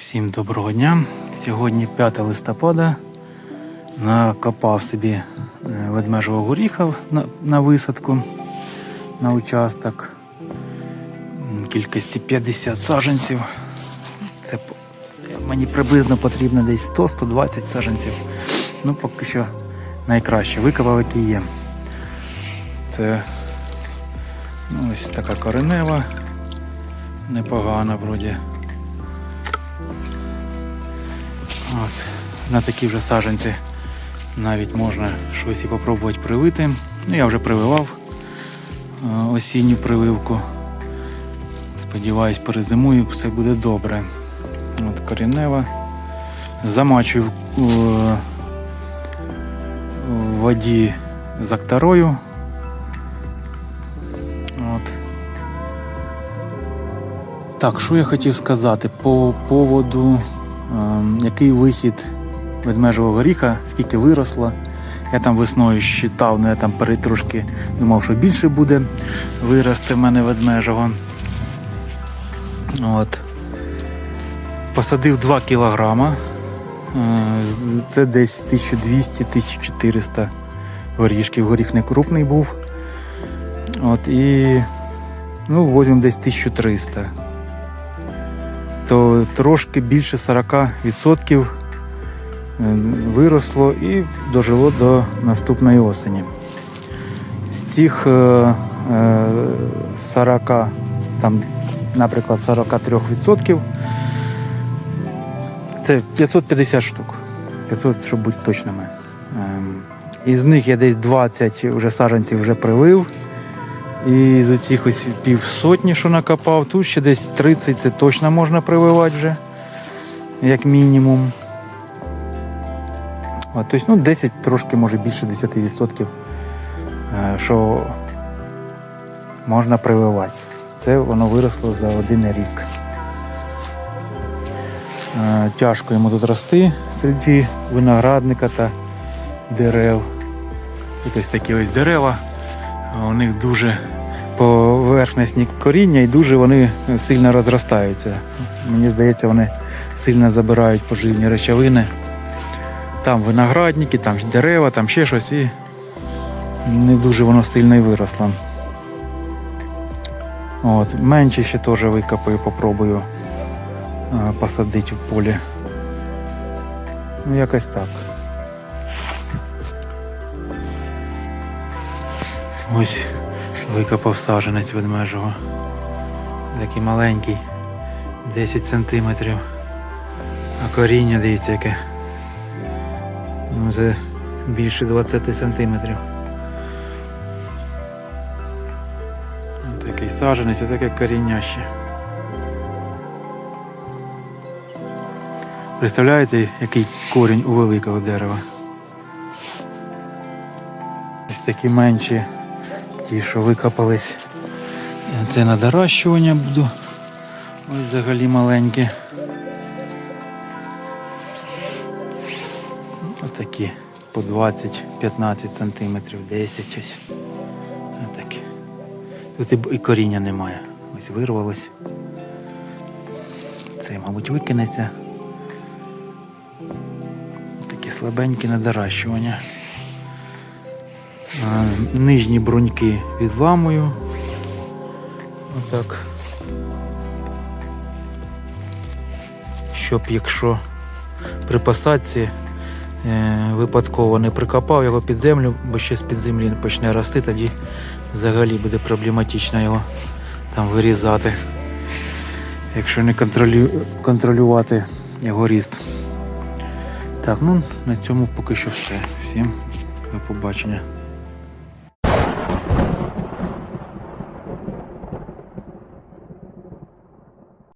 Всім доброго дня. Сьогодні 5 листопада. Накопав собі е, ведмежого горіха на, на висадку на участок. Кількості 50 саджанців. Це мені приблизно потрібно десь 100-120 саджанців. Ну, поки що найкраще. Викопав, який є. Це ну, ось така коренева. Непогана вроді. От, на такі вже саджанці навіть можна щось і попробувати привити. Ну, я вже прививав е, осінню прививку. Сподіваюсь, перезимую, все буде добре. От корінева. Замачую в, в воді з актарою. Так, що я хотів сказати по поводу ем, який вихід ведмежого горіха, скільки виросло. Я там весною считав, але я там трошки думав, що більше буде вирости в мене ведмежого. От. Посадив 2 кілограма. Е, Це десь 1200-1400 горішків. Горіх не крупний був. От, і ну, візьмемо десь 1300 то трошки більше 40% е, виросло і дожило до наступної осені. З цих е, е, 40, там, наприклад, 43%, це 550 штук. 500, щоб бути точними. Ем, Із них я десь 20 вже саджанців вже привив. І з оцих ось півсотні, що накопав, тут ще десь 30 це точно можна прививати вже, як мінімум. От, тобто, ну, 10 трошки, може більше 10%, е, що можна прививати. Це воно виросло за один рік. Е, Тяжко йому тут рости серед виноградника та дерев. Тут ось такі ось дерева. У них дуже поверхностні коріння і дуже вони сильно розростаються. Мені здається, вони сильно забирають поживні речовини. Там виноградники, там дерева, там ще щось і не дуже воно сильно і виросло. От, менше ще теж викопаю, попробую посадити в полі. Ну, якось так. Ось викопав саженець ведмежого. Такий маленький, 10 сантиметрів. А коріння, дивіться, яке. Ну, це більше 20 сантиметрів. Такий саженець, а таке коріння ще. Представляєте, який корінь у великого дерева? Ось такі менші ті, що викопались. Це на дорощування буду. Ось взагалі маленькі. Ось такі по 20-15 сантиметрів, 10 ось. Отакі. Тут і, і коріння немає. Ось вирвалось. Це, мабуть, викинеться. Такі слабенькі на дорощування. Нижні бруньки відламую. Отак. Щоб якщо при посадці е, випадково не прикопав його під землю, бо ще з під землі почне рости, тоді взагалі буде проблематично його там вирізати, якщо не контролю... контролювати його ріст. Так, ну на цьому поки що все. Всім до побачення.